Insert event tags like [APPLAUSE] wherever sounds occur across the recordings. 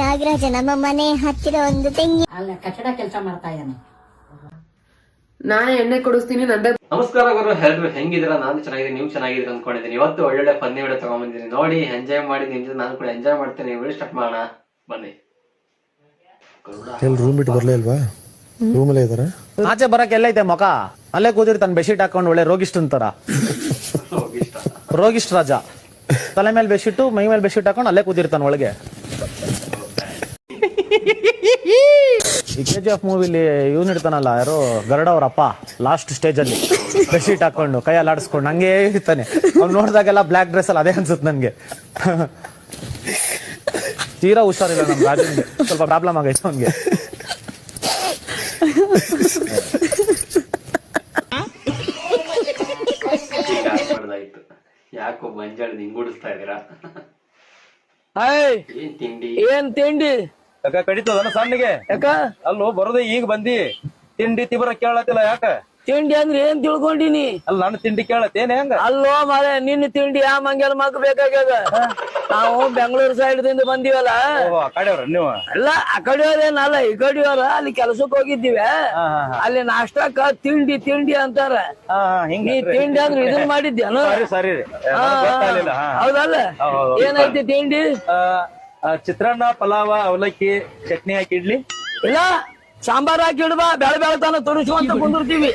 ನಾಗರಾಜ ನಮ್ಮ ಮನೆ ಹತ್ತಿರ ಒಂದು ತೆಂಗಿ ಅಲ್ಲ ಕಟ್ಟಡ ಕೆಲಸ ಮಾಡ್ತಾ ಇದ್ದಾನೆ. ನಾನೇ ಎಣ್ಣೆ ಕೊಡಿಸ್ತೀನಿ ನಂದೇ ನಮಸ್ಕಾರ ಗುರು ಎಲ್ರು ಹೆಂಗಿದ್ದೀರಾ? ನಾನು ಚೆನ್ನಾಗಿದ್ದೀನಿ ನೀವು ಚೆನ್ನಾಗಿದೆ ಅನ್ಕೊಂಡಿದ್ದೀನಿ. ಇವತ್ತು ಒಳ್ಳೊಳ್ಳೆ ಫನ್ನಿ ವಿಡಿಯೋ ತಗೊಂಡ್ಬಂದಿದ್ದೀನಿ ನೋಡಿ ಎಂಜಾಯ್ ಮಾಡಿ ನಿಮ್ ಜೊತೆ ನಾನು ಕೂಡ ಎಂಜಾಯ್ ಮಾಡ್ತೀನಿ. ವಿಡಿಯೋ ಸ್ಟಾರ್ಟ್ ಮಾಡೋಣ. ಬನ್ನಿ. ಎಲ್ಲಿ ರೂಮ್ ಬಿಟ್ಟು ಬರ್ಲೇ ಇಲ್ವಾ? ಅಲ್ಲೇ ಇದಾರೆ ಆಚೆ ಬರಕ್ ಎಲ್ಲೈತೆ ಮೊಕ ಅಲ್ಲೇ ಕೂತಿರ್ತಾನೆ ಬೆಡ್ಶೀಟ್ ಹಾಕೊಂಡು ಒಳ್ಳೆ ರೋಗಿಷ್ಟನ್ ತರ ರೋಗಿಷ್ಟ್. ರಾಜ. ತಲೆ ಮೇಲೆ ಬೆಡ್ಶೀಟು ಮೈ ಮೇಲೆ ಬೆಡ್ಶೀಟ್ ಹಾಕೊಂಡು ಅಲ್ಲೇ ಕೂತಿರ್ತಾನೆ ಒಳಗೆ. ಈ ಕೆ ಜಿ ಎಫ್ ಮೂವಿಲಿ ಇವ್ನು ಇಡ್ತಾನಲ್ಲ ಯಾರು ಗರುಡ ಅವರಪ್ಪ ಅಪ್ಪ ಲಾಸ್ಟ್ ಸ್ಟೇಜ್ ಅಲ್ಲಿ ಬೆಡ್ಶೀಟ್ ಹಾಕೊಂಡು ಕೈಯಲ್ಲಿ ಆಡಿಸ್ಕೊಂಡು ಹಂಗೆ ಇರ್ತಾನೆ. ಅವ್ನು ನೋಡಿದಾಗೆಲ್ಲ ಬ್ಲ್ಯಾಕ್ ಡ್ರೆಸ್ ಅಲ್ಲಿ ಅದೇ ಅನ್ಸುತ್ತೆ ನನ್ಗೆ. ತೀರಾ ಹುಷಾರಿಲ್ಲ ನಮ್ ರಾಜನ್ಗೆ. ಸ್ವಲ್ಪ ಪ್ರಾಬ್ಲಮ್ ಆಗೈತೆ ಅವ್ನಿಗೆ. ಯಾಕೋ ಮಂಜಾಳ ನಿಂಗುಡಿಸ್ತಾ ಇದೀರಾ ಹಾಯ್ ಏನ್ ತಿಂಡಿ? ಏನ್ ತಿಂಡಿ? ಯಾಕ ಕಡಿತದನ ಸಣ್ಣಗೆ? ಯಾಕ? ಅಲ್ಲೋ ಬರೋದೇ ಈಗ ಬಂದಿ. ತಿಂಡಿ ತಿಬರ ಕೇಳತ್ತಿಲ್ಲ ಯಾಕ? ತಿಂಡಿ ಅಂದ್ರೆ ಏನ್ ತಿಳ್ಕೊಂಡಿನಿ? ಅಲ್ಲ ನನ್ನ ತಿಂಡಿ ಕೇಳತ್ತೇನೆ ಹೆಂಗ? ಅಲ್ಲೋ ಮಾರೆ ನಿನ್ನ ತಿಂಡಿ ಆ ಮಂಗಲ್ ಮಕ್ ಬೇಕಾಗ್ಯದ. ನಾವು ಬೆಂಗಳೂರು ಸೈಡ್ ದಿಂದ ಬಂದಿವಲ್ಲ ಕಡೆಯವ್ರ ನೀವು? ಅಲ್ಲ ಆ ಕಡೆಯವ್ರೇನಲ್ಲ ಈ ಕಡೆಯವ್ರ ಅಲ್ಲಿ ಕೆಲಸಕ್ಕೆ ಹೋಗಿದ್ದೀವಿ. ಅಲ್ಲಿ ನಾಷ್ಟಕ್ಕ ತಿಂಡಿ ತಿಂಡಿ ಅಂತಾರ. ನೀ ತಿಂಡಿ ಅಂದ್ರೆ ಇದನ್ ಮಾಡಿದ್ಯಾನು? ಸರಿ ಸಾರಿ. ಹೌದಲ್ಲ? ಹೌದು. ಏನೈತಿ ತಿಂಡಿ? ಚಿತ್ರಾನ್ನ ಪಲಾವ ಅವಲಕ್ಕಿ ಚಟ್ನಿ ಹಾಕಿ ಇಡ್ಲಿ. ಇಲ್ಲ ಸಾಂಬಾರ್ ಹಾಕಿ ಇಡ್ಬಾ ಬೆಳೆ ಬೆಳತಾನ ತೋರಿಸುವಂತ ಕುಂದಿರ್ತೀವಿ.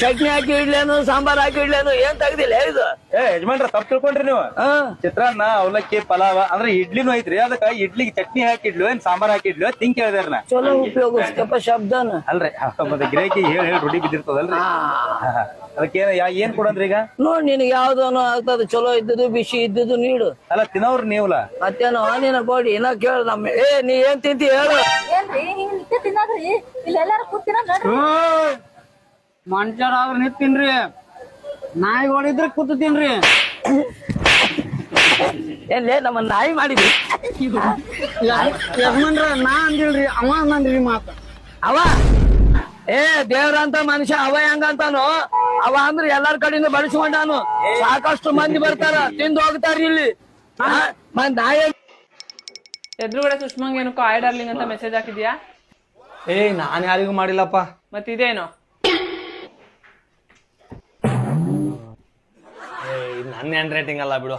ಚಟ್ನಿ ಹಾಕಿ ಇಡ್ಲೇನು ಸಾಂಬಾರ್ ಹಾಕಿ ಇಡ್ಲೇನು ಏನ್ ತೆಗ್ದಿಲ್ಲ ಇದು. ಏ ಯಜಮಾನ್ರ ತಪ್ಪು ತಿಳ್ಕೊಂಡ್ರಿ ನೀವು. ಚಿತ್ರಾನ್ನ ಅವಲಕ್ಕಿ ಪಲಾವ ಅಂದ್ರೆ ಇಡ್ಲಿನೂ ಐತ್ರಿ. ಅದಕ್ಕ ಇಡ್ಲಿಗೆ ಚಟ್ನಿ ಹಾಕಿಡ್ಲು ಏನ್ ಸಾಂಬಾರ್ ಹಾಕಿಡ್ಲು ತಿಂಗ್ ಕೇಳಿದಾರ ನಾ ಚಲೋ ಉಪಯೋಗಿಸ್ಕಪ್ಪ ಶಬ್ದನ. ಅಲ್ರಿ ಮತ್ತೆ ಗಿರಾಕಿ ಹೇಳಿ ಹೇಳಿ ರೂಢಿ ಬಿದ್ದಿರ್ತದಲ್ರಿ. ಅದಕ್ಕೆ ಏನ್ ಕೊಡಂದ್ರಿ ಈಗ? ನೋಡ್ ನಿನಗೆ ಯಾವ್ದೋನು ಆಗ್ತದ. ಚಲೋ ಇದ್ದದ್ದು ಬಿಸಿ ಇದ್ದದ್ದು ನೀಡು. ಅಲ್ಲ ತಿನ್ನವ್ರ ನೀವಲ್ಲ ಮತ್ತೇನು ನಿನ್ನ ಕೊಡಿ ಇನ್ನ ಕೇಳ ನಮ್ಮ ಏ ನೀ ಏನ್ ತಿಂತಿ ಹೇಳು. ಏನ್ರಿ ಹಿಂಗ್ ನಿತ್ಯ ತಿನ್ನೋದ್ರಿ? ಇಲ್ಲೆಲ್ಲಾರು ಕೂತಿನ ನೋಡ್ರಿ ಮನುಷ್ಯರಾದ್ರ ನಿಂತೀನ್ರಿ. ನಾಯಿಗಳಿದ್ರೆ ಕೂತೀನ್ರಿ ತಿನ್ರಿ ಏನ್ಲೇ ನಮ್ಮ ನಾಯಿ ಮಾಡಿದ್ರಿ? ಯಜಮಾನ್ರ ನಾ ಅಂದಿಲ್ರಿ ಅವ ಅಂದ್ರಿ ಮಾತ. ಅವ? ಏ ದೇವ್ರಂತ ಮನುಷ್ಯ ಅವ ಹೆಂಗಂತಾನು? ಅವ ಅಂದ್ರೆ ಎಲ್ಲಾರ ಕಡೆಯಿಂದ ಬಳಸ್ಕೊಂಡಾನು ಸಾಕಷ್ಟು ಮಂದಿ ಬರ್ತಾರ ತಿಂದು ಹೋಗ್ತಾರ ಇಲ್ಲಿ. ನಾಯಿ ಎದುರುಗಡೆ ಸುಷ್ಮಂಗ್ ಏನಕ್ಕೋ ಆಯ್ ಡಾರ್ಲಿಂಗ್ ಅಂತ ಮೆಸೇಜ್ ಹಾಕಿದ್ಯಾ? ಏ ನಾನ್ ಯಾರಿಗೂ ಮಾಡಿಲ್ಲಪ್ಪ. ಮತ್ತಿದೇನು? ನನ್ನ ಹ್ಯಾಂಡ್ ರೈಟಿಂಗ್ ಅಲ್ಲ ಬಿಡು.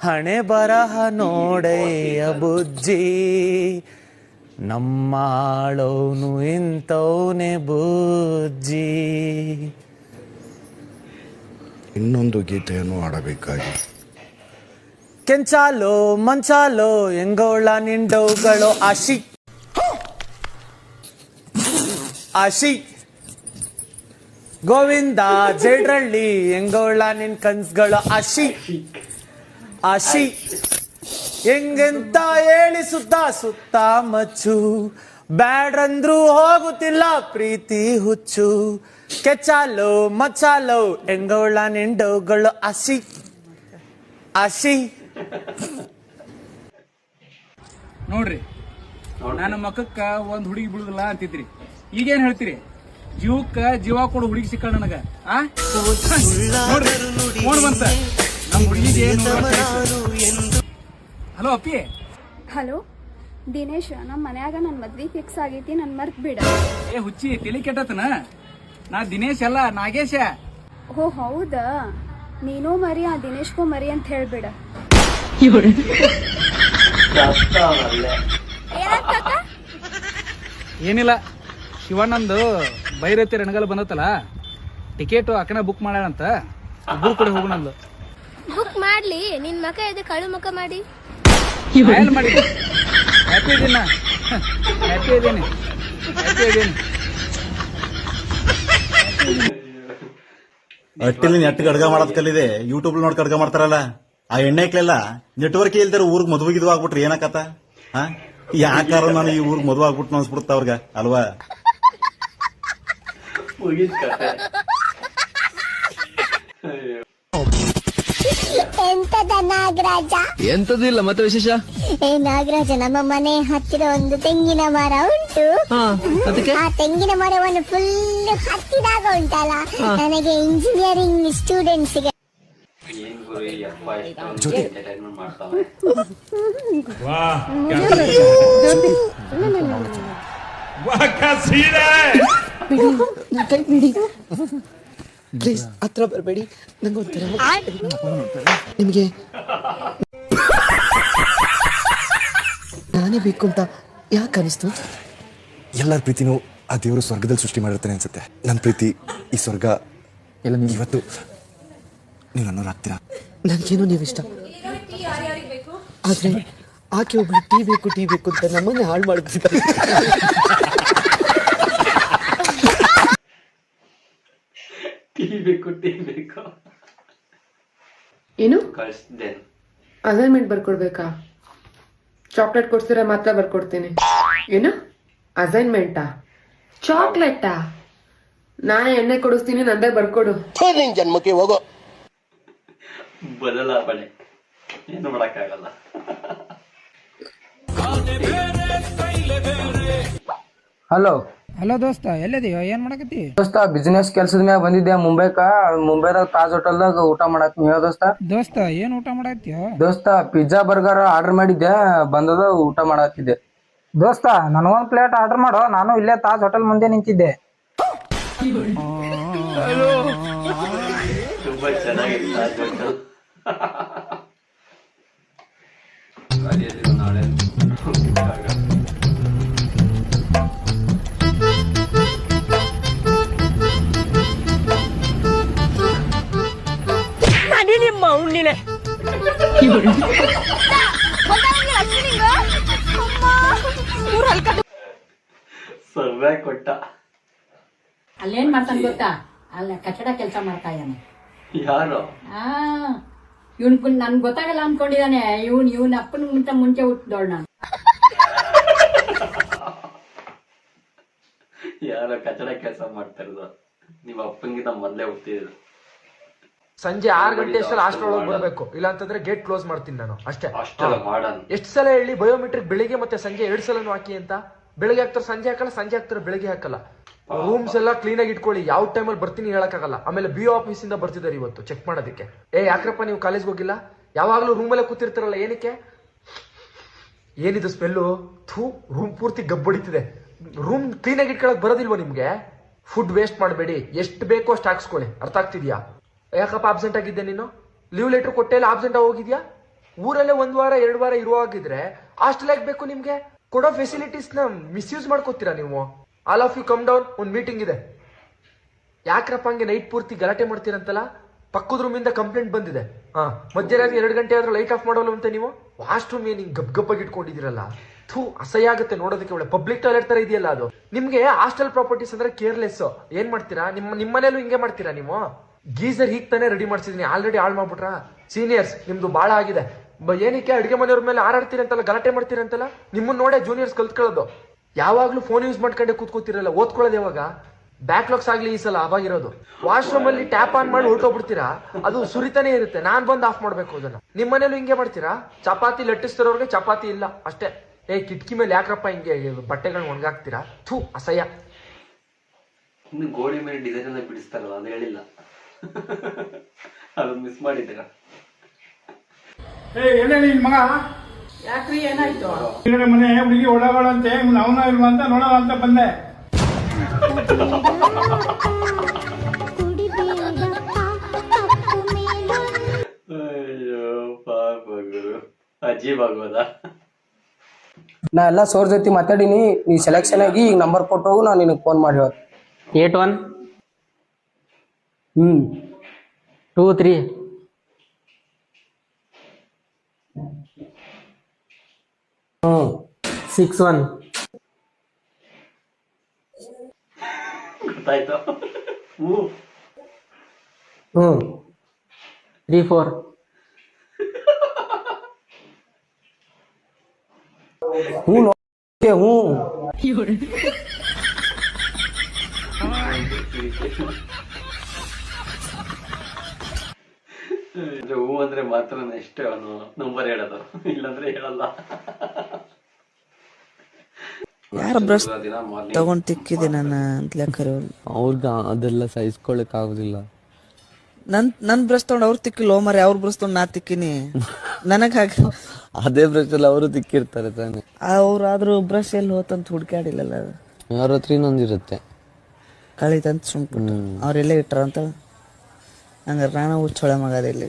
ಹಣೆ ಬರಹ ನೋಡೆಯ ಬುಜ್ಜಿ ನಮ್ಮಾಳೋನು ಇಂಥವನೆ ಬುಜ್ಜಿ. ಇನ್ನೊಂದು ಗೀತೆಯನ್ನು ಆಡಬೇಕಾಗಿ ಕೆಂಚಾಲೋ ಮಂಚಾಲೋ ಎಂಗೋಳ ನಿಂಡವುಗಳು ಆಶಿ ಆಶಿ ಗೋವಿಂದ ಜೇಡ್ರಳ್ಳಿ ಎಂಗೋಳ ನಿನ್ ಕನ್ಸ್ಗಳು? ಆಶಿ ಆಶಿ ಹೆಂಗೆಂತ ಹೇಳಿ ಸುತ್ತ ಸುತ್ತ ಮಚ್ಚು. ಬ್ಯಾಡ್ರಂದ್ರೂ ಹೋಗುತ್ತಿಲ್ಲ, ಪ್ರೀತಿ ಹುಚ್ಚು. ಕೆಚಾಲೋ ಮಚ್ಚಾಲೋ ಎಂಗೋಳ ನಿಂಡೋಗಳು ಆಶಿ ಆಶಿ ನೋಡ್ರಿ ನನ್ನ ಮಕ್ಕಕ್ಕ ಒಂದ್ ಹುಡುಗಿ ಬಿಡುದಿಲ್ಲ ಅಂತಿದ್ರಿ. ಈಗೇನ್ ಹೇಳ್ತೀರಿ? ಜೀವಕ್ಕ ಜೀವ ಕೊಡು ಹುಡುಗಿ ಸಿಕ್ಕ ನನಗ ಆ? ನೋಡ್ರಿ ಫೋನ್ ಬಂತ. ನಮ್ ಹುಡುಗಿಗೆ ಹಲೋ ಅಪ್ಪಿ. ಹಲೋ ದಿನೇಶ್ ನಮ್ಮ ಮನ್ಯಾಗ ನನ್ ಮದ್ವಿ ಫಿಕ್ಸ್ ಆಗೈತಿ ನನ್ ಮರ್ತ್ ಬಿಡ. ಏ ಹುಚ್ಚಿ ತಿಳಿ ಕೆಟ್ಟತನ? ನಾ ದಿನೇಶ್ ಅಲ್ಲ ನಾಗೇಶ. ಓ ಹೌದಾ? ನೀನು ಮರಿ ಆ ದಿನೇಶ್ಗೂ ಮರಿ ಅಂತ ಹೇಳ್ಬಿಡ. ಏನಿಲ್ಲ. ಶಿವಣ್ಣಂದು ಬೈರತಿ ರಣಗಲ್ ಬಂದತ್ತಲ್ಲ? ಟಿಕೆಟ್ ಅಕ್ಕನ ಬುಕ್ ಮಾಡ್ಯಾನಂತ ಇಬ್ಬರು ಕಡೆ ಹೋಗೋಣಂದು ಬುಕ್ ಮಾಡ್ಲಿ ನಿನ್ ಮಕ ಇದೆ ಕಳು ಮುಖ ಮಾಡಿ. ಮಾಡಿ. ಹ್ಯಾಪಿ ಇದೀನ? ಹ್ಯಾಪಿ ಇದೀನಿ. ಹ್ಯಾಪಿ ಇದೀನಿ. ಅಟ್ಟಿಲಿ ನೆಟ್ ಅಡ್ಗ ಮಾಡೋದ್ ಕಲಿದೆ ಯೂಟ್ಯೂಬ್ ನೋಡ್ಕ ಅಡ್ಗ ಮಾಡ್ತಾರಲ್ಲ. ಆ ಎಣ್ಣೆಕ್ಲೆಲ್ಲ ನೆಟ್ವರ್ಕ್ ಇಲ್ದಾರ ಊರ್ಗ್ ಮದುವೆ ಗಿದ್ವು ಆಗ್ಬಿಟ್ರಿ ಏನಕತ್ತ? ಹಾ? ಯಾಕಾರ ನಾನು ಈ ಊರ್ಗ್ ಮದುವೆ ಆಗ್ಬಿಟ್ಟು ಅನ್ಸ್ಬಿಡುತ್ತ ಅವ್ರಗ. ಅಲ್ವಾ? ಮುಗೀತ್ ಕತೆ ಎಂತ ಗೊತ್ತಾ ನಾಗರಾಜ? ಎಂತದಿಲ್ಲ ಮತ್ತೆ ವಿಶೇಷ? ಏ ನಾಗರಾಜ ನಮ್ಮ ಮನೆ ಹತ್ತಿರ ಒಂದು ತೆಂಗಿನ ಮರ ಉಂಟು. ಆ ತೆಂಗಿನ ಮರವನ್ನು ಫುಲ್ ಹತ್ತಿದಾಗ ಉಂಟಲ್ಲ? ನನಗೆ ಇಂಜಿನಿಯರಿಂಗ್ ಸ್ಟೂಡೆಂಟ್ಸ್ಗೆ ಏನ್ ಪ್ಲೀಸ್ ಹತ್ರ ಬರಬೇಡಿ. ನಂಗೊಂಥರ ನಿಮಗೆ ನಾನೇ ಬೇಕು ಅಂತ ಯಾಕೆ ಅನಿಸ್ತು? ಎಲ್ಲರ ಪ್ರೀತಿನೂ ಆ ದೇವರು ಸ್ವರ್ಗದಲ್ಲಿ ಸೃಷ್ಟಿ ಮಾಡಿರ್ತಾನೆ ಅನ್ಸುತ್ತೆ. ನನ್ನ ಪ್ರೀತಿ ಈ ಸ್ವರ್ಗ. ಎಲ್ಲ ಇವತ್ತು ನೀವು ಅನ್ನೋರು ಆಗ್ತೀರಾ? ನನಗೇನು ನೀವು ಇಷ್ಟ ಆದ್ರೆ ಆಕೆ ಒಬ್ಳು ಟೀ ಬೇಕು ಟೀ ಬೇಕು ಅಂತ ನಮ್ಮನ್ನೇ ಹಾಳು ಮಾಡ್ಬಿಟ್ಟಿದ್ದಾರೆ. ಟೀ ಬೇಕು ಟೀ ಬೇಕು ಏನು ಕಳಿಸ್ದೇನು ಅಸೈನ್ಮೆಂಟ್ ಬರ್ಕೊಡ್ಬೇಕಾ? ಚಾಕ್ಲೇಟ್ ಕೊಡ್ಸಿದ್ರೆ ಮಾತ್ರ ಬರ್ಕೊಡ್ತೀನಿ. ಏನು? ಅಸೈನ್ಮೆಂಟಾ ಚಾಕ್ಲೇಟಾ ನಾ ಎಣ್ಣೆ ಕೊಡಿಸ್ತೀನಿ ನಂದೇ ಬರ್ಕೊಡು. ಜನ್ಮಕ್ಕೆ ಹೋಗೋ. ಬದಲಾವಣೆ ಏನು ಮಾಡಕ್ಕಾಗಲ್ಲ. ಹಲೋ ಹಲೋ ದೋಸ್ತ ಎಲ್ಲದೀಯೋ ಏನ್ ಮಾಡಕತ್ತಿ? ದೋಸ್ತ ಬಿಸ್ನೆಸ್ ಕೆಲ್ಸದ ಮ್ಯಾಗ ಬಂದಿದ್ದೆ ಮುಂಬೈಕ. ಮುಂಬೈದಾಗ ತಾಜ್ ಹೋಟೆಲ್ದಾಗ ಊಟ ಮಾಡತ್ತೀನಿ ಹೇಳ ದೋಸ್ತ? ದೋಸ್ತ ಏನ್ ಊಟ ಮಾಡತ್ತೀಯ? ದೋಸ್ತ ಪಿಜ್ಜಾ ಬರ್ಗರ್ ಆರ್ಡರ್ ಮಾಡಿದ್ದೆ. ಬಂದದ ಊಟ ಮಾಡತ್ತಿದ್ದೆ. ದೋಸ್ತ ನನಗೊಂದ್ ಪ್ಲೇಟ್ ಆರ್ಡರ್ ಮಾಡೋ. ನಾನು ಇಲ್ಲೇ ತಾಜ್ ಹೋಟೆಲ್ ಮುಂದೆ ನಿಂತಿದ್ದೆ. ತುಂಬಾ ಚೆನ್ನಾಗಿದೆ ತಾಜ್ ಹೋಟೆಲ್ ನಾಳೆ? ಸರ್ವೆ ಕೊಟ್ಟ. ಅಲ್ಲೇನ್ ಮಾಡ್ತಾನೆ ಗೊತ್ತಾ? ಅಲ್ಲ ಕಟ್ಟಡ ಕೆಲಸ ಮಾಡ್ತಾ ಇದ್ದಾನೆ. ಯಾರು? ಆ ಇವನ್ ನನ್ಗೆ ಗೊತ್ತಾಗಲ್ಲ ಅನ್ಕೊಂಡಿದ್ದಾನೆ. ಇವನ್ ಇವನ್ ಅಪ್ಪನ ಮುಂಚೆ ಮುಂಚೆ ಹುಟ್ಟಿದವಳು ನಾನು. ಯಾರೋ ಕಚಡ ಕೆಲಸ ಮಾಡ್ತಾ ಇರೋದು. ನಿಮ್ಮ ಅಪ್ಪಂಗಿಂತ ಮೊದ್ಲೇ ಹುಟ್ಟಿದ್ರು ಸಂಜೆ ಆರು ಗಂಟೆ ಅಷ್ಟಲ್ಲಿ ಹಾಸ್ಟೆಲ್ ಒಳಗೆ ಬರಬೇಕು. ಇಲ್ಲ ಅಂತಂದ್ರೆ ಗೇಟ್ ಕ್ಲೋಸ್ ಮಾಡ್ತೀನಿ ನಾನು. ಅಷ್ಟೇ. ಎಷ್ಟು ಸಲ ಹೇಳಿ ಬಯೋಮೆಟ್ರಿಕ್ ಬೆಳಿಗ್ಗೆ ಮತ್ತೆ ಸಂಜೆ ಎರಡು ಸಲನು ಹಾಕಿ ಅಂತ? ಬೆಳಿಗ್ಗೆ ಹಾಕ್ತಾರೆ ಸಂಜೆ ಹಾಕಲ್ಲ ಸಂಜೆ ಹಾಕ್ತಾರೆ ಬೆಳಿಗ್ಗೆ ಹಾಕಲ್ಲ. ರೂಮ್ಸ್ ಎಲ್ಲ ಕ್ಲೀನ್ ಆಗಿ ಇಟ್ಕೊಳ್ಳಿ. ಯಾವ ಟೈಮಲ್ಲಿ ಬರ್ತೀನಿ ಹೇಳಕ್ಕಾಗಲ್ಲ. ಆಮೇಲೆ ಬಿ ಆಫೀಸ್ ಇಂದ ಬರ್ತಿದ್ದಾರೆ ಇವತ್ತು ಚೆಕ್ ಮಾಡೋದಕ್ಕೆ. ಏ ಯಾಕ್ರಪ್ಪ ನೀವು ಕಾಲೇಜ್ ಹೋಗಿಲ್ಲ? ಯಾವಾಗ್ಲೂ ರೂಮಲ್ಲೇ ಕೂತಿರ್ತಾರಲ್ಲ ಏನಕ್ಕೆ? ಏನಿದು ಸ್ಮೆಲ್ಲು ಥೂ ರೂಮ್ ಪೂರ್ತಿ ಗಬ್ಬಡಿತಿದೆ. ರೂಮ್ ಕ್ಲೀನ್ ಆಗಿ ಇಟ್ಕೊಳಕ್ ಬರೋದಿಲ್ವಾ ನಿಮ್ಗೆ? ಫುಡ್ ವೇಸ್ಟ್ ಮಾಡಬೇಡಿ. ಎಷ್ಟು ಬೇಕೋ ಅಷ್ಟು ಹಾಕ್ಸ್ಕೊಳ್ಳಿ. ಅರ್ಥ ಆಗ್ತಿದ್ಯಾ? ಯಾಕಪ್ಪ ಆಬ್ಸೆಂಟ್ ಆಗಿದ್ದೆ ನೀನು? ಲೀವ್ ಲೆಟರ್ ಕೊಟ್ಟೆ ಇಲ್ಲ ಆಬ್ಸೆಂಟ್ ಹೋಗಿದ್ಯಾ? ಊರಲ್ಲೇ ಒಂದ್ ವಾರ, ಎರಡು ವಾರ ಇರುವಾಗಿದ್ರೆ ಹಾಸ್ಟೆಲ್ ಯಾಕೆ ಬೇಕು ನಿಮ್ಗೆ? ಕೊಡೋ ಫೆಸಿಲಿಟೀಸ್ನ ಮಿಸ್ಯೂಸ್ ಮಾಡ್ಕೋತೀರಾ ನೀವು? All of you come down ಒಂದು ಮೀಟಿಂಗ್ ಇದೆ. ಯಾಕ್ರಪ್ಪ ಹಂಗೆ ನೈಟ್ ಪೂರ್ತಿ ಗಲಾಟೆ ಮಾಡ್ತೀರಂತಲ್ಲ? ಪಕ್ಕದ ರೂಮಿಂದ ಕಂಪ್ಲೇಂಟ್ ಬಂದಿದೆ. ಹಾ, ಮಧ್ಯರಾತ್ರಿ ಎರಡು ಗಂಟೆ ಆದ್ರೂ ಲೈಟ್ ಆಫ್ ಮಾಡೋಲ್ಲ ಅಂತ ನೀವು? ವಾಶ್ರೂಮ್ ಏನು ಗಬ್ ಗಬ್ಬಾಗಿ ಇಟ್ಕೊಂಡಿದ್ದೀರಲ್ಲ? ಥೂ, ಅಸಹ್ಯ ಆಗುತ್ತೆ ನೋಡೋದಕ್ಕೆ ಒಳ್ಳೆ ಪಬ್ಲಿಕ್ ಟಾಯ್ಲೆಟ್ ತರ ಇದೆಯಲ್ಲ ಅದು. ನಿಮ್ಗೆ ಹಾಸ್ಟೆಲ್ ಪ್ರಾಪರ್ಟೀಸ್ ಅಂದ್ರೆ ಕೇರ್ಲೆಸ್ ಏನ್ ಮಾಡ್ತೀರಾ? ನಿಮ್ಮ ನಿಮ್ಮನೇಲೂ ಹಿಂಗೆ ಮಾಡ್ತೀರಾ ನೀವು? ಗೀಸರ್ ಹೀಗ್ ತಾನೇ ರೆಡಿ ಮಾಡ್ಸಿದೀನಿ. ಆಲ್ರೆಡಿ ಹಾಳು ಮಾಡ್ಬಿಟ್ರಾ? ಸೀನಿಯರ್ಸ್ ನಿಮ್ದು ಬಾಳ ಆಗಿದೆ. ಏನಕ್ಕೆ ಅಡಿಗೆ ಮನೆಯವ್ರ ಮೇಲೆ ಹಾರಾಡ್ತೀರಂತಲ್ಲ ಗಲಾಟೆ ಮಾಡ್ತೀರಂತಲ್ಲ ನಿಮ್ಮನ್ನ ನೋಡೇ ಜೂನಿಯರ್ಸ್ ಕಲ್ತ್ಕೊಳ್ಳೋದು. ಯಾವಾಗ್ಲೂ ಫೋನ್ ಯೂಸ್ ಮಾಡ್ಕೊಂಡೆ ಕೂತ್ಕೋತಿರಲ್ಲ ಓದ್ಕೊಳ್ಳೋದು ಯಾವಾಗ? ಬ್ಯಾಕ್ಲಾಗ್ಸ್ ಆಗ್ಲಿ ಈ ಸಲ ಅವಾಗಿರೋದು. ವಾಶ್ರೂಮ್ ಅಲ್ಲಿ ಟ್ಯಾಪ್ ಆನ್ ಮಾಡಿ ಹೊರಟೋಗ್ಬಿಡ್ತೀರಾ ಅದು ಸುರಿತಾನೆ ಇರುತ್ತೆ. ನಾನ್ ಬಂದು ಆಫ್ ಮಾಡ್ಬೇಕು ಅದನ್ನ. ನಿಮ್ಮ ಮನೇಲೂ ಹಿಂಗೆ ಮಾಡ್ತೀರಾ? ಚಪಾತಿ ಲಟ್ಟಿಸ್ತಿರೋರ್ಗೆ ಚಪಾತಿ ಇಲ್ಲ. ಅಷ್ಟೇ. ಏ, ಕಿಟಕಿ ಮೇಲೆ ಯಾಕ್ರಪ್ಪ ಹಿಂಗೆ ಬಟ್ಟೆಗಳನ್ನ ಒಣಗಾಕ್ತೀರಾ? ಥೂ, ಅಸಹ್ಯ. ಗೋಡೆ ಮೇಲೆ ಡಿಸೈನ್ ಎಲ್ಲ ಬಿಡಿಸ್ತಾರಲ್ಲ, ಅದು ಹೇಳಿಲ್ಲ. [LAUGHS] ಅದು ಮಿಸ್ ಮಾಡಿದ್ದೀರಾ? ಮಗ? ಯಾಕ್ರಿ ಏನಾಯ್ತು? ಮನೆ ಹುಡುಗಿ ಓಡಾಡಂತೆ ಅವನ ಇಲ್ವಾ ಅಂತ ನೋಡೋಣ ಅಂತ ಬಂದೆ. ಅಯ್ಯೋ ಪಾಪ ಗುರು. ಅಜೀಬ್ ಆಗೋದಾ? ನಾ ಎಲ್ಲ ಸೋರ್ ಜೊತೆ ಮಾತಾಡೀನಿ. ನೀ ಸೆಲೆಕ್ಷನ್ ಆಗಿ ಈಗ ನಂಬರ್ ಕೊಟ್ಟು ನಾನು ನಿನಗೆ ಫೋನ್ ಮಾಡಿ eight one? Hmm two three ಹ್ಞೂ ಸಿಕ್ಸ್ ಒನ್ ಗೊತ್ತಾಯ್ತು ಹ್ಞೂ ಅಂದ್ರೆ ಹೂ ಅಂದ್ರೆ ಮಾತ್ರ ನೆಕ್ಸ್ಟ್ ಅವನು ನಂಬರ್ ಹೇಳೋದು. ಇಲ್ಲಾಂದ್ರೆ ಹೇಳಲ್ಲ. ಯಾರ ಬ್ರಷ್ ದಿನ ಮಾರ್ನಿಂಗ್ ತಗೊಂಡ್ ತಿಕ್ಕಿದೆ ನನ್ನ ಲೆಕ್ಕರು ಅವ್ರಿಗೆ ಅದೆಲ್ಲ ಸಹಿಸ್ಕೊಳಕ್ ಆಗುದಿಲ್ಲ. ನನ್ ನನ್ ಬ್ರಷ್ ತಗೊಂಡ್ ಅವ್ರು ತಿಕ್ಕಿಲ್ಲ ಮರಿ ಅವ್ರ ಬ್ರಷ್ ತಗೊಂಡ್ ನಾ ತಿಕ್ಕಿನಿ. ನನಗ್ ಹಾಗೆ ಅದೇ ಬ್ರಷ್ ಅಲ್ಲಿ ಅವರು ತಿಕ್ಕಿರ್ತಾರೆ ತಾನೆ. ಅವ್ರಾದ್ರೂ ಬ್ರಷ್ ಎಲ್ಲಿ ಹೋತಂತ ಹುಡ್ಕಾಡಿಲ್ಲಲ್ಲ ಅದು. ಅವ್ರ ಹತ್ರ ಇನ್ನೊಂದಿರುತ್ತೆ ಕಳಿತಂತ ಸುಮ್ಬಿಟ್ಟು ಅವ್ರೆಲ್ಲ ಇಟ್ಟಾರಂತ ಹಂಗಾರೆ ನಾನು ಹುಚ್ಚೊಳ ಮಗ ಅದೇ ಇಲ್ಲಿ.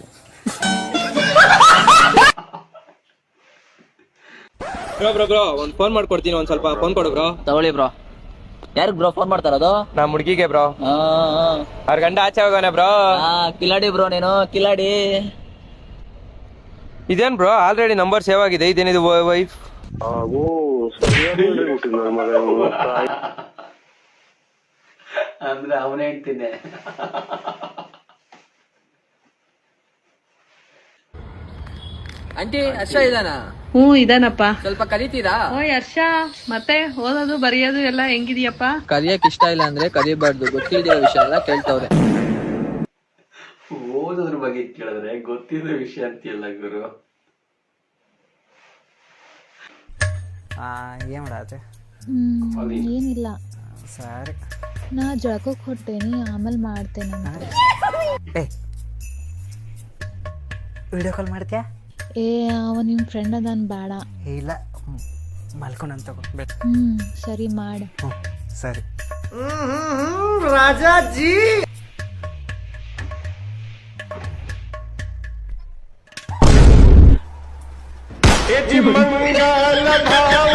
ಬ್ರೋ ಬ್ರೋ ಬ್ರೋ ಒಂದು ಫೋನ್ ಮಾಡ್ಕೊಡ್ತೀನಿ ಒಂದ್ ಸ್ವಲ್ಪ ಫೋನ್ ಕೊಡು ಬ್ರೋ ತಗೊಳ್ಳಿ ಬ್ರೋ ಯಾರಿಗ್ ಬ್ರೋ ಫೋನ್ ಮಾಡ್ತಾರದು ನಮ್ ಹುಡುಗಿಗೆ ಬ್ರೋ ಅವ್ರ ಗಂಡ ಆಚೆ ಹೋಗೋಣ ಬ್ರೋ ಕಿಲಾಡಿ ಬ್ರೋ ನೀನು ಕಿಲಾಡಿ. ಇದೇನ್ ಬ್ರೋ ಆಲ್ರೆಡಿ ನಂಬರ್ ಸೇವ್ ಆಗಿದೆ. ಇದೇನಿದು ವೈಫ್ ಅಂದ್ರೆ ಅವನೇ ಹೇಳ್ತೀನಿ ಆಂಟಿ ಹರ್ಷ ಇದಾನ ಹ್ಞೂ ಇದಾನಪ್ಪ. ಸ್ವಲ್ಪ ಕಲಿತೀರಾ? ಓಯ್ ಹರ್ಷ ಮತ್ತೆ ಓದೋದು ಬರೆಯೋದು ಎಲ್ಲ ಹೆಂಗಿದ್ಯಪ್ಪ? ಕಲಿಯಕ್ ಇಷ್ಟ ಇಲ್ಲ ಅಂದ್ರೆ ಕಲಿಬಾರ್ದು ಗೊತ್ತಿರೋ ವಿಷಯ ಎಲ್ಲ ಕೇಳ್ತವ್ರೆ. ಓದೋದ್ರ ಬಗ್ಗೆ ಕೇಳಿದ್ರೆ ಗೊತ್ತಿರೋ ವಿಷಯ ಅಂತಿಲ್ಲ ಗುರು. ಏನ್ ಮಾಡತ್ತೆ? ಏನಿಲ್ಲ. ಸರಿ. ನಾ ಜಳಕಕ್ಕೆ ಹೊಟ್ಟೇನಿ ಆಮೇಲೆ ಮಾಡ್ತೇನೆ ವಿಡಿಯೋ ಕಾಲ್ ಮಾಡ್ತೀಯಾ? ಏ ಅವ ನಿಮ್ ಫ್ರೆಂಡ್ ಅದಾನ್ ಬೇಡ. ಇಲ್ಲ. ಮಲ್ಕೊಂಡ್ ತಗೋ. ಹ್ಮ್ ಸರಿ ಮಾಡ. ಸರಿ. ರಾಜಾಜಿ! ಅಯ್ಯೋ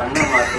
ಸಣ್ಣ ಮಾತು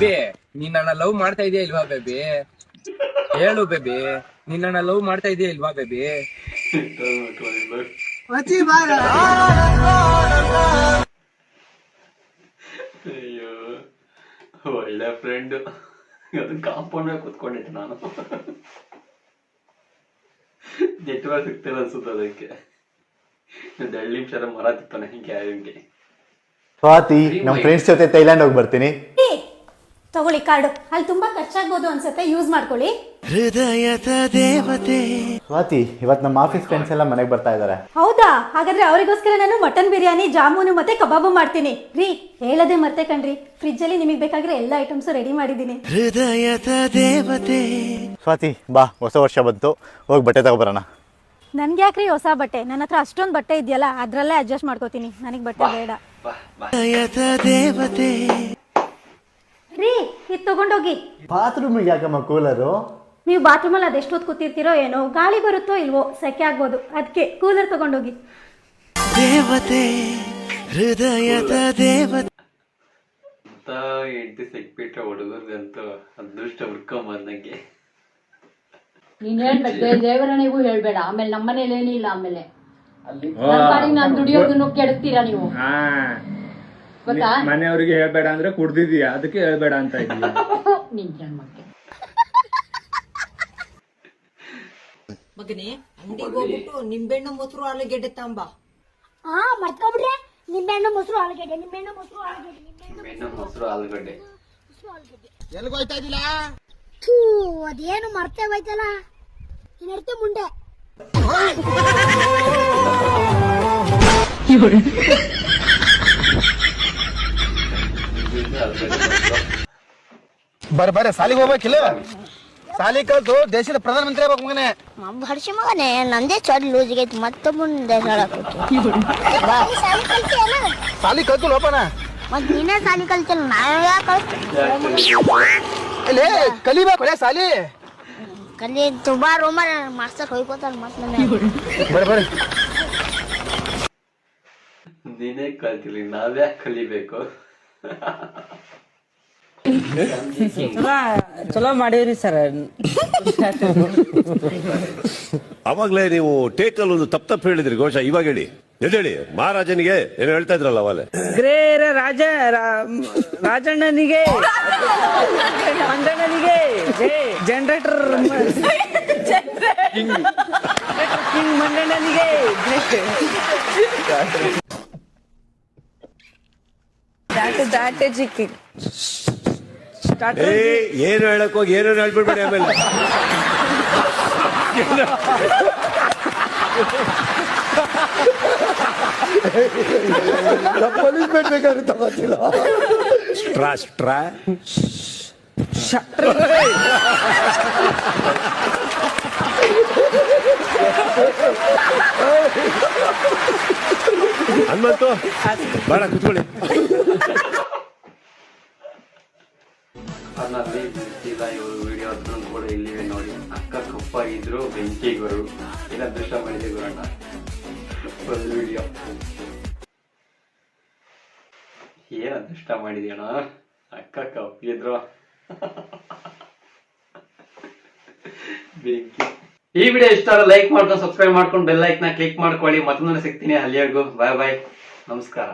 ಬೇಬಿ ನೀನ್ ನನ್ನ ಲವ್ ಮಾಡ್ತಾ ಇದೀಯ ಇಲ್ವಾ ಬೇಬಿ? ಹೇಳು ಬೇಬಿ ನೀನ್ ನನ್ನ ಲವ್ ಮಾಡ್ತಾ ಇದೀಯ ಇಲ್ವಾ ಬೇಬಿ? ಅಯ್ಯೋ ಒಳ್ಳೆ ಫ್ರೆಂಡ್ ಅದು ಕಾಂಪೌಂಡ್ ಕುತ್ಕೊಂಡಿದ್ದೆ ನಾನು. ನೆಟ್ವರ್ಕ್ ಸಿಗ್ತಿಲ್ಲ ಅನ್ಸುತ್ತೆ ಅದಕ್ಕೆ. ಹಳ್ಳಿ ಎರಡು ನಿಮಿಷ ಮರ ತಿತ್ತಾನೆ ಹಿಂಗೆ ಹಿಂಗೆ. ಸ್ವಾತಿ ನಮ್ ಫ್ರೆಂಡ್ಸ್ ಜೊತೆ ಥೈಲ್ಯಾಂಡ್ ಹೋಗಿ ಬರ್ತೀನಿ. ತಗೊಳ್ಳಿ ಕಾರ್ಡು. ಅಲ್ಲಿ ತುಂಬಾ ಖರ್ಚಾಗ್ಬೋದು ಅನ್ಸುತ್ತೆ ಯೂಸ್ ಮಾಡ್ಕೊಳ್ಳಿ. ಹೃದಯದ ದೇವತೆ. ಸ್ವಾತಿ ಇವತ್ತು ನಮ್ಮ ಆಫೀಸ್ ಫ್ರೆಂಡ್ಸ್ ಎಲ್ಲ ಮನೆಗೆ ಬರ್ತಾ ಇದ್ದಾರೆ ಹೌದಾ? ಹಾಗಾದ್ರೆ ಅವರಿಗೋಸ್ಕರ ನಾನು ಮಟನ್ ಬಿರಿಯಾನಿ ಜಾಮೂನು ಮತ್ತೆ ಕಬಾಬು ಮಾಡ್ತೀನಿ. ರೀ ಹೇಳದೆ ಮತ್ತೆ ಕಣ್ರಿ. ಫ್ರಿಜ್ ಅಲ್ಲಿ ನಿಮಗೆ ಬೇಕಾಗಿರೋ ಎಲ್ಲ ಐಟಮ್ಸ್ ರೆಡಿ ಮಾಡಿದ್ದೀನಿ. ಹೃದಯದ ದೇವತೆ. ಸ್ವಾತಿ ಬಾ ಹೊಸ ವರ್ಷ ಬಂತು. ಹೋಗಿ ಬಟ್ಟೆ ತಗೊಬರೋಣ. ನನ್ಗೆ ಯಾಕ್ರಿ ಹೊಸ ಬಟ್ಟೆ? ನನ್ನ ಹತ್ರ ಅಷ್ಟೊಂದು ಬಟ್ಟೆ ಇದೆಯಲ್ಲ ಅದ್ರಲ್ಲೇ ಅಡ್ಜಸ್ಟ್ ಮಾಡ್ಕೋತೀನಿ. ನನಗೆ ಬಟ್ಟೆ ಬೇಡ. ದೇವತೆ. ರೀ ಇದು ತಗೊಂಡೋಗಿ. ಬಾತ್ರೂಮ್ ಯಾಕಮ್ಮ ಕೂಲರು ನೀವು ಬಾತ್ರೂಮಲ್ಲಿ ಅದೆಷ್ಟು ಹೊತ್ತು ಕೂತಿರ್ತೀರೋ ಏನೋ ಗಾಳಿ ಬರುತ್ತೋ ಇಲ್ವೋ ಸೆಕೆ ಆಗ್ಬೋದು. ಅದಕ್ಕೆ ಕೂಲರ್ ತಗೊಂಡೋಗಿ. ದೇವತೆ ಹೃದಯದ ದೇವತೆ. ಅಂತ ಹೆಂಡತಿ ಸಿಕ್ಬಿಟ್ರೆ ಹುಡುಗರ್ಗಂತೂ ಅದೃಷ್ಟ ಹುಡ್ಕೊಂಬಂದಂಗೆ ನೀನ್ ಹೇಳ್ಬೇಕು ದೇವರನ್ನ ನೀವು ಹೇಳ್ಬೇಡ. ಆಮೇಲೆ ನಮ್ಮನೇಲಿ ಏನಿಲ್ಲ ಆಮೇಲೆ. ನನ್ ಪಾಡಿಗೆ ನಾನ್ ದುಡಿಯೋದನ್ನು ಕೆಡ್ತೀರಾ ನೀವು? ಗೊತ್ತಾ? ಮನೆಯವ್ರಿಗೆ ಹೇಳ್ಬೇಡ ಅಂದ್ರೆ ಕುಡ್ದಿದೀಯ ಅದಕ್ಕೆ ಹೇಳ್ಬೇಡ ಅಂತ ಇದೀಯ ನಿನ್ ಜನ್ಮಕ್ಕೆ ಮಗನೇ ಅಂಗಡಿಗೆ ಹೋಗ್ಬಿಟ್ಟು ನಿಂಬೆಣ್ಣು ಮೊಸರು ಆಲೂಗೆಡ್ಡೆ ತಾಂಬಾ. ಹಾ ಮರ್ತ್ಕೊಬಿಟ್ರೆ ನಿಂಬೆಹಣ್ಣು ಮೊಸರು ಆಲೂಗೆಡ್ಡೆ ನಿಂಬೆಹಣ್ಣು ಮೊಸರು ಆಲೂಗೆಡ್ಡೆ ಮೆನ್ನು ಮೊಸರು ಆಲೂಗಡ್ಡೆ. ಥೂ ಅದೇನು ಮರ್ತೇ ಹೋಯ್ತಲ್ಲ? ಇನ್ನರ್ತೆ ಮುಂಡೆ [LAUGHS] ಬರ್ರಿ ಬರ್ರಿ ಸಾಲಿಗೆ ಹೋಗ್ಬೇಕಿಲ್ಲ ಸಾಲಿ ಕಲ್ತು ದೇಶದ ಪ್ರಧಾನ ಮಂತ್ರಿ ಆಗ್ಬೇಕು ಮಗನೇ. ಹರ್ಷಿ ಮಗನೇ ನಂದೇ ಚೊಡ್ ಲೂಸ್ ಆಗೈತಿ ಮತ್ತೊಬ್ಬನ ಸಾಲಿ ಕಲ್ತು ಲೋಪನ? ಮತ್ ನೀನೇ ಸಾಲಿ ಕಲ್ತಿಲ್ಲ ನಾವ್ ಯಾಕೆ ಇಲ್ಲಿ ಕಲಿಬೇಕು ಲೇ ಸಾಲಿ. ಕಲಿ ತುಂಬಾ ರೋಮ ಮಾಸ್ತರ್ ಹೋಯ್ಕೋತಾರ ಮತ್ ಬರ್ರಿ ಬರ್ರಿ ನೀನೇ ಕಲ್ತಿಲಿ ನಾವ್ಯಾಕೆ ಕಲಿಬೇಕು? ಚಲೋ ಮಾಡೀವ್ರಿ ಸರ್. ಅವಾಗ್ಲೇ ನೀವು ಟೇಟಲ್ ಒಂದು ತಪ್ಪ ತಪ್ಪು ಹೇಳಿದ್ರಿ ಘೋಷ ಇವಾಗ ಹೇಳಿ. ಎದ್ದೇಳಿ ಮಹಾರಾಜನಿಗೆ ಏನೋ ಹೇಳ್ತಾ ಇದ್ರಲ್ಲ ಅವಾಲೆ ಗ್ರೇರ ರಾಜ ರಾ- ರಾಜಣ್ಣನಿಗೆ. ಮಂಜಣ್ಣನಿಗೆ ಜನರೇಟರ್ ಕಿಂಗ್ ಮಂಜಣ್ಣನಿಗೆ ಸ್ಟ್ರಾಟಜಿಕ್ ಏ ಏನು ಹೇಳಕ್ ಹೋಗಿ ಏನೋ ಹೇಳ್ಬಿಡ್ಬೇಡಿ ಆಮೇಲೆ. ಪನಿಷ್ಮೆಂಟ್ ಬೇಕಾದ್ರೆ ತಗೋತಿಲ್ಲ ಸ್ಟ್ರಾ ಸ್ಟ್ರಾ. ಹನುಮಂತು ಬೇಡ ಕುತ್ಕೊಳ್ಳಿ. ನಲ್ಲಿ ಬಿಟ್ಟಿಲ್ಲ ಇವರು ವಿಡಿಯೋ ಕೂಡ ಇಲ್ಲಿವೆ ನೋಡಿ. ಅಕ್ಕ ಕಪ್ಪಾಗಿದ್ರು, ಬೆಂಕಿ ಗುರು. ಇಲ್ಲ, ದೃಶ್ಯ ಮಾಡಿದೆ ಗುರಣ್ಣ ಒಂದು ವಿಡಿಯೋ. ಏನ್ ಅದೃಷ್ಟ ಮಾಡಿದೇಣ ಅಕ್ಕ ಕಪ್ಪಿದ್ರು. ಬೆಂಕಿ. ಈ ವಿಡಿಯೋ ಇಷ್ಟ ಲೈಕ್ ಮಾಡ್ಕೊಂಡು ಸಬ್ಸ್ಕ್ರೈಬ್ ಮಾಡ್ಕೊಂಡು ಬೆಲ್ ಐಕ್ನ ಕ್ಲಿಕ್ ಮಾಡ್ಕೊಳ್ಳಿ. ಮತ್ತೊಂದು ಸಿಗ್ತೀನಿ. ಅಲ್ಲಿವರೆಗೂ ಬಾಯ್ ಬಾಯ್ ನಮಸ್ಕಾರ.